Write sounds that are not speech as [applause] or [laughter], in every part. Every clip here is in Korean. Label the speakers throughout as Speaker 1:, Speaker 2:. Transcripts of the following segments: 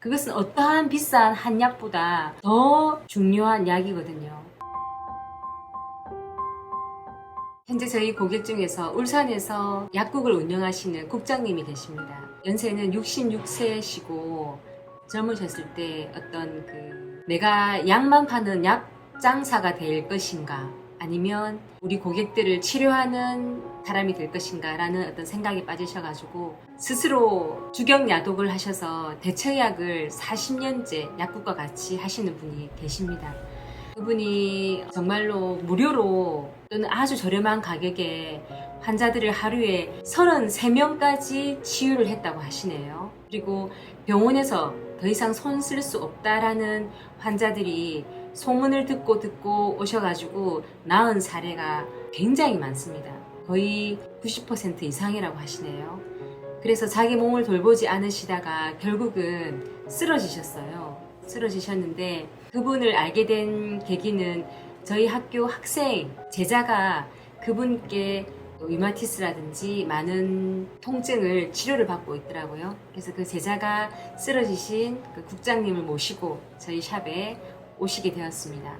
Speaker 1: 그것은 어떠한 비싼 한약보다 더 중요한 약이거든요. 현재 저희 고객 중에서 울산에서 약국을 운영하시는 국장님이 계십니다. 연세는 66세시고 젊으셨을 때 어떤 그 내가 약만 파는 약 장사가 될 것인가 아니면 우리 고객들을 치료하는 사람이 될 것인가 라는 어떤 생각에 빠지셔가지고 스스로 주경야독을 하셔서 대처약을 40년째 약국과 같이 하시는 분이 계십니다. 그분이 정말로 무료로 또는 아주 저렴한 가격에 환자들을 하루에 33명까지 치유를 했다고 하시네요. 그리고 병원에서 더 이상 손 쓸 수 없다라는 환자들이 소문을 듣고 듣고 오셔가지고 나은 사례가 굉장히 많습니다. 거의 90% 이상이라고 하시네요. 그래서 자기 몸을 돌보지 않으시다가 결국은 쓰러지셨어요. 쓰러지셨는데 그분을 알게 된 계기는 저희 학교 학생, 제자가 그분께 위마티스라든지 많은 통증을 치료를 받고 있더라고요. 그래서 그 제자가 쓰러지신 그 국장님을 모시고 저희 샵에 오시게 되었습니다.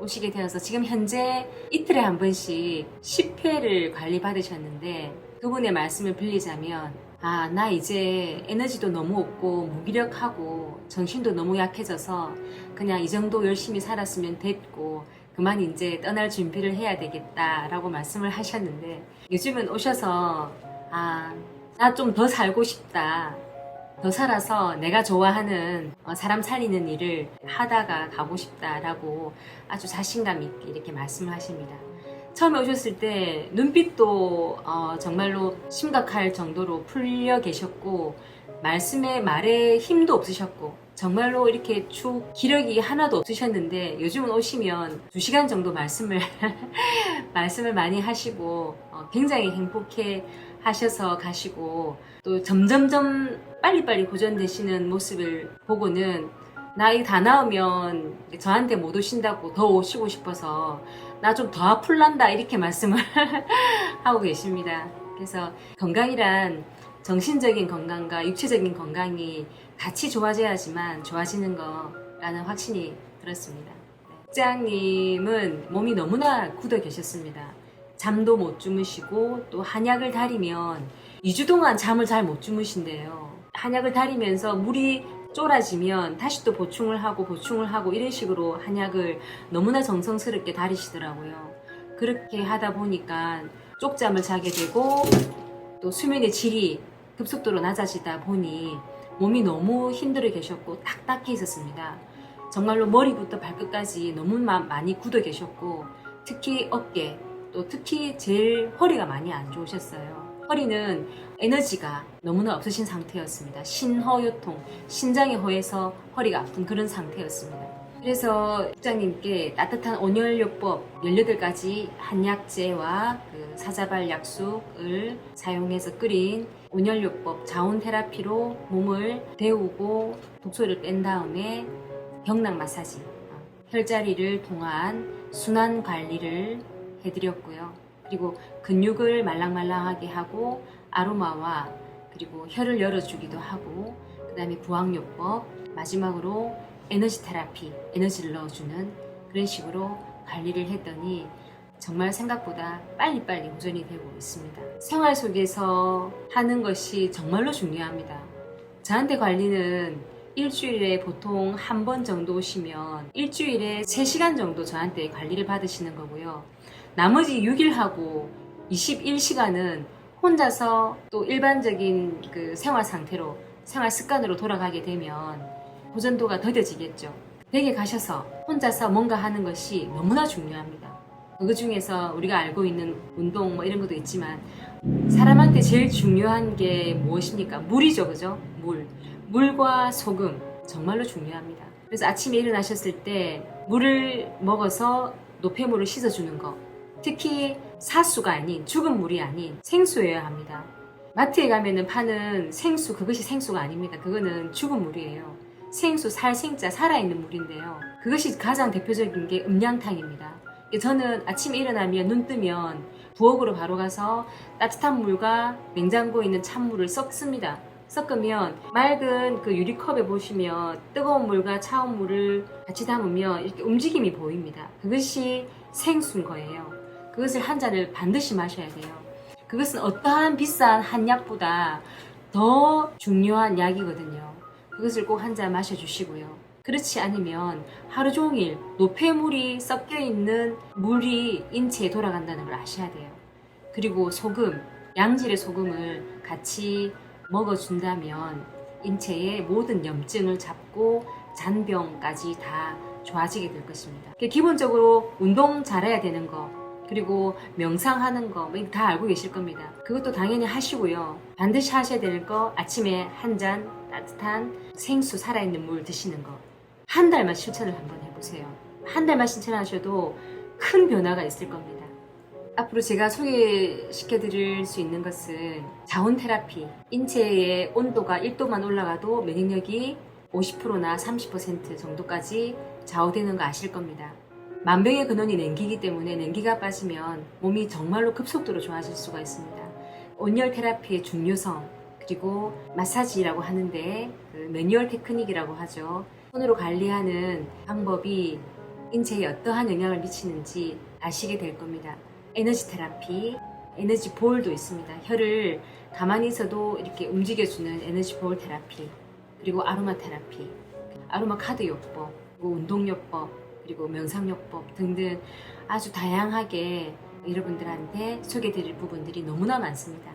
Speaker 1: 오시게 되어서 지금 현재 이틀에 한 번씩 10회를 관리받으셨는데 그분의 말씀을 빌리자면 아, 나 이제 에너지도 너무 없고 무기력하고 정신도 너무 약해져서 그냥 이 정도 열심히 살았으면 됐고 그만 이제 떠날 준비를 해야 되겠다라고 말씀을 하셨는데 요즘은 오셔서 아, 나 좀 더 살고 싶다. 더 살아서 내가 좋아하는 어, 사람 살리는 일을 하다가 가고 싶다라고 아주 자신감 있게 이렇게 말씀을 하십니다. 처음에 오셨을 때 눈빛도 어, 정말로 심각할 정도로 풀려 계셨고 말씀에 말에 힘도 없으셨고 정말로 이렇게 축 기력이 하나도 없으셨는데 요즘은 오시면 두 시간 정도 말씀을 [laughs] 말씀을 많이 하시고 어, 굉장히 행복해 하셔서 가시고 또 점점점 빨리빨리 고전되시는 모습을 보고는 나이 다 나오면 저한테 못 오신다고 더 오시고 싶어서 나 좀 더 아플란다 이렇게 말씀을 [laughs] 하고 계십니다. 그래서 건강이란 정신적인 건강과 육체적인 건강이 같이 좋아져야지만 좋아지는 거라는 확신이 들었습니다. 네. 국장님은 몸이 너무나 굳어 계셨습니다. 잠도 못 주무시고 또 한약을 다리면 2주 동안 잠을 잘 못 주무신대요. 한약을 다리면서 물이 쫄아지면 다시 또 보충을 하고 보충을 하고 이런 식으로 한약을 너무나 정성스럽게 다리시더라고요. 그렇게 하다 보니까 쪽잠을 자게 되고 또 수면의 질이 급속도로 낮아지다 보니 몸이 너무 힘들어 계셨고 딱딱해 있었습니다. 정말로 머리부터 발끝까지 너무 마- 많이 굳어 계셨고 특히 어깨 또 특히 제일 허리가 많이 안 좋으셨어요. 허리는 에너지가 너무나 없으신 상태였습니다. 신허요통, 신장이 허해서 허리가 아픈 그런 상태였습니다. 그래서 국장님께 따뜻한 온열요법 18가지 한약재와 그 사자발 약숙을 사용해서 끓인 온열요법 자온 테라피로 몸을 데우고 독소를 뺀 다음에 경락 마사지, 어, 혈자리를 통한 순환 관리를 해드렸고요. 그리고 근육을 말랑말랑하게 하고 아로마와 그리고 혀를 열어주기도 하고 그 다음에 부항요법 마지막으로 에너지 테라피 에너지를 넣어주는 그런 식으로 관리를 했더니 정말 생각보다 빨리빨리 호전이 되고 있습니다. 생활 속에서 하는 것이 정말로 중요합니다. 저한테 관리는 일주일에 보통 한 번 정도 오시면 일주일에 3시간 정도 저한테 관리를 받으시는 거고요. 나머지 6일하고 21시간은 혼자서 또 일반적인 그 생활 상태로 생활 습관으로 돌아가게 되면 호전도가 더뎌지겠죠. 댁에 가셔서 혼자서 뭔가 하는 것이 너무나 중요합니다. 그 중에서 우리가 알고 있는 운동 뭐 이런 것도 있지만 사람한테 제일 중요한 게 무엇입니까? 물이죠, 그죠? 물. 물과 소금 정말로 중요합니다. 그래서 아침에 일어나셨을 때 물을 먹어서 노폐물을 씻어주는 거. 특히 사수가 아닌 죽은 물이 아닌 생수여야 합니다. 마트에 가면은 파는 생수 그것이 생수가 아닙니다. 그거는 죽은 물이에요. 생수 살생자 살아있는 물인데요. 그것이 가장 대표적인 게 음양탕입니다. 저는 아침에 일어나면 눈 뜨면 부엌으로 바로 가서 따뜻한 물과 냉장고에 있는 찬물을 섞습니다. 섞으면 맑은 그 유리컵에 보시면 뜨거운 물과 차운 물을 같이 담으면 이렇게 움직임이 보입니다. 그것이 생수인 거예요. 그것을 한 잔을 반드시 마셔야 돼요. 그것은 어떠한 비싼 한약보다 더 중요한 약이거든요. 그것을 꼭 한 잔 마셔주시고요. 그렇지 않으면 하루 종일 노폐물이 섞여 있는 물이 인체에 돌아간다는 걸 아셔야 돼요. 그리고 소금, 양질의 소금을 같이 먹어준다면 인체의 모든 염증을 잡고 잔병까지 다 좋아지게 될 것입니다. 기본적으로 운동 잘해야 되는 거, 그리고 명상하는 거 다 알고 계실 겁니다. 그것도 당연히 하시고요. 반드시 하셔야 되는 거 아침에 한 잔 따뜻한 생수 살아있는 물 드시는 거. 한 달만 실천을 한번 해보세요. 한 달만 실천하셔도 큰 변화가 있을 겁니다. 앞으로 제가 소개시켜드릴 수 있는 것은 자원 테라피. 인체의 온도가 1도만 올라가도 면역력이 50%나 30% 정도까지 좌우되는 거 아실 겁니다. 만병의 근원이 냉기이기 때문에 냉기가 빠지면 몸이 정말로 급속도로 좋아질 수가 있습니다. 온열 테라피의 중요성, 그리고 마사지라고 하는데 그 매뉴얼 테크닉이라고 하죠. 손으로 관리하는 방법이 인체에 어떠한 영향을 미치는지 아시게 될 겁니다. 에너지 테라피, 에너지 볼도 있습니다. 혀를 가만히 있어도 이렇게 움직여주는 에너지 볼 테라피, 그리고 아로마 테라피, 아로마 카드 요법, 그리고 운동 요법, 그리고 명상 요법 등등 아주 다양하게 여러분들한테 소개드릴 부분들이 너무나 많습니다.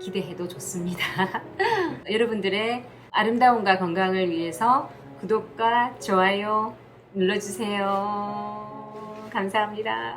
Speaker 1: 기대해도 좋습니다. [laughs] 여러분들의 아름다움과 건강을 위해서 구독과 좋아요 눌러주세요. 감사합니다.